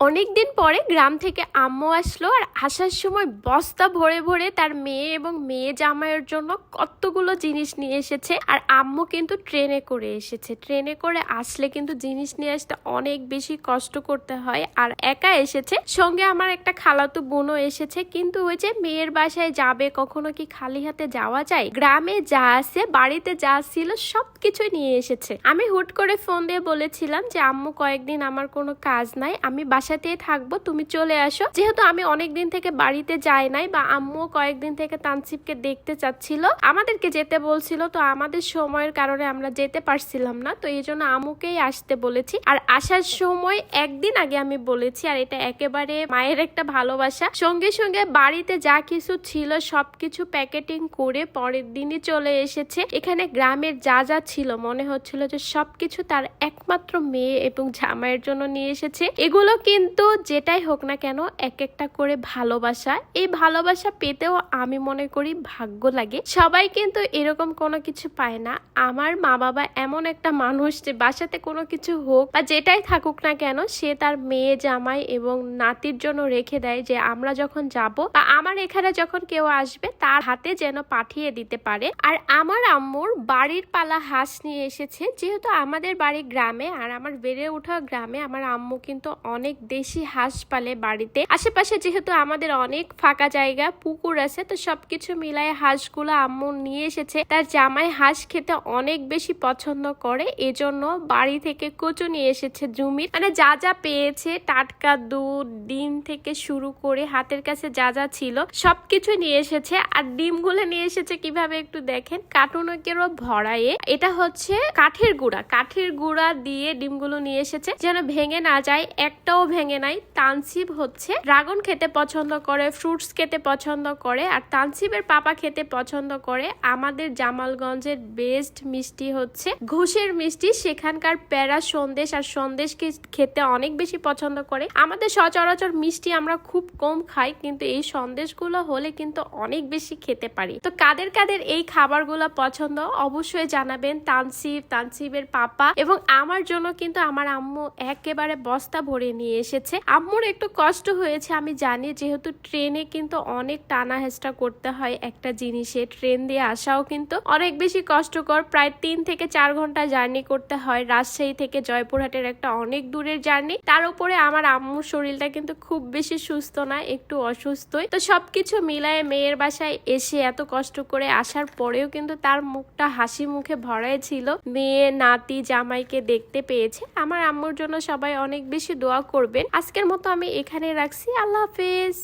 অনেকদিন পরে গ্রাম থেকে আম্মু আসলো আর আসার সময় বস্তা ভরে ভরে তার মেয়ে এবং মেয়ে জামাইয়ের জন্য কতগুলো জিনিস নিয়ে এসেছে। আর আম্মু কিন্তু ট্রেনে করে এসেছে। ট্রেনে করে আসলে কিন্তু জিনিস নিয়ে আসতে অনেক বেশি কষ্ট করতে হয় আর একা এসেছে। সঙ্গে আমার একটা খালাতো বোনও এসেছে। কিন্তু ওই যে মেয়ের বাসায় যাবে, কখনো কি খালি হাতে যাওয়া যায়? গ্রামে যা আছে, বাড়িতে যা ছিল সব কিছুই নিয়ে এসেছে। আমি হুট করে ফোন দিয়ে বলেছিলাম যে, আম্মু, কয়েকদিন আমার কোনো কাজ নাই। আমি বাসাতেই থাকব, তুমি চলে আসো। যেহেতু আমি অনেক দিন থেকে বাড়িতে যাই নাই বা আম্মু কয়েকদিন থেকে তানসিবকে দেখতে চাচ্ছিল, আমাদেরকে যেতে বলছিল, তো আমাদের সময়ের কারণে আমরা যেতে পারছিলাম না, তো এই জন্য আম্মুকেই আসতে বলেছি। আর আসার সময় একদিন আগে আমি বলেছি, আর এটা একেবারে মায়ের একটা ভালোবাসা। সঙ্গে সঙ্গে বাড়িতে যা কিছু ছিল, সবকিছু প্যাকেটিং করে পরের দিনই চলে এসেছে। এখানে গ্রামের যা যা ছিল, মনে হচ্ছিল যে সবকিছু তার একমাত্র মেয়ে এবং জামাইয়ের জন্য নিয়ে এসেছে। এগুলো কিন্তু যেটাই হোক না কেন এক একটা করে ভালোবাসা, এই ভালোবাসা পেতেও আমি মনে করি ভাগ্য লাগে। সবাই কিন্তু এরকম কোনো কিছু পায় না। আমার মা বাবা এমন একটা মানুষ যে বাসাতে কোনো কিছু হোক বা যেটাই থাকুক না কেন, সে তার মেয়ে, জামাই এবং নাতির জন্য রেখে দেয় যে আমরা যখন যাব বা আমার এখানে যখন কেউ আসবে তার হাতে যেন পাঠিয়ে দিতে পারে। আর আমার আম্মুর বাড়ির পালা হাঁস নিয়ে এসেছে। যেহেতু আমাদের বাড়ি গ্রামে আর আমার বেড়ে ওঠা গ্রামে, আমার আম্মু কিন্তু অনেক দেশি হাঁস পালে বাড়িতে। আশেপাশে যেহেতু আমাদের অনেক ফাঁকা জায়গা, পুকুর আছে, তো সবকিছু মিলায় হাঁসগুলো আম্মু নিয়ে এসেছে। তার জামাই হাঁস খেতে অনেক বেশি পছন্দ করে, এজন্য বাড়ি থেকে কচু নিয়ে এসেছে জুমির। মানে যা যা পেয়েছে, টাটকা দুধ, ডিম থেকে শুরু করে হাতের কাছে যা যা ছিল, সবকিছু নিয়ে এসেছে। আর ডিমগুলো নিয়ে এসেছে কীভাবে একটু দেখেন। কার্টুনকেরও ভরায়ে, এটা হচ্ছে কাঠের গুঁড়া। কাঠের গুঁড়া দিয়ে ডিমগুলো নিয়ে এসেছে। যেন ভেঙে না যায়, একটাও ভেঙে নাই, তানসিব হচ্ছে ড্রাগন খেতে পছন্দ করে, ফ্রুটস খেতে পছন্দ করে, আর তানসিবের পাপা খেতে পছন্দ করে। আমাদের জামালগঞ্জের বেস্ট মিষ্টি হচ্ছে ঘুষের মিষ্টি। সেখানকার প্যারা সন্দেশ আর সন্দেশ খেতে অনেক বেশি পছন্দ করে। আমাদের সচরাচর মিষ্টি আমরা খুব কম খাই, কিন্তু এই সন্দেশগুলো হলে কিন্তু অনেক বেশি খেতে পারি। তো কাদের কাদের এই খাবারগুলো পছন্দ অবশ্যই জানাবেন তানসিব, তানসিবের পাপা এবং আমার জন্য কিন্তু আমার আম্মু একেবারে বস্তা ভরে নিয়ে এসেছে। আম্মুর একটু কষ্ট হয়েছে, আমি জানি। যেহেতু ট্রেনে কিন্তু অনেক টানা হেস্টা করতে হয় একটা জিনিসে। ট্রেন দিয়ে আসাও কিন্তু অনেক বেশি কষ্টকর। প্রায় তিন থেকে চার ঘণ্টা জার্নি করতে হয়। রাজশাহী থেকে জয়পুরহাটের একটা অনেক দূরের জার্নি। তার উপরে আমার আম্মুর শরীরটা কিন্তু খুব বেশি সুস্থ না, একটু অসুস্থই। তো সবকিছু মিলায়ে মেয়ের বাসায় এসে এত কষ্ট করে আসার পরেও কিন্তু তার মুখটা হাসি মুখে ভরাই ছিল। মেয়ে, নাতি, জামাইকে দেখতে পেয়েছে। আমার আম্মুর জন্য সবাই অনেক বেশি দোয়া করবেন আজকের মতো আমি এখানে রাখছি। আল্লাহ হাফেজ।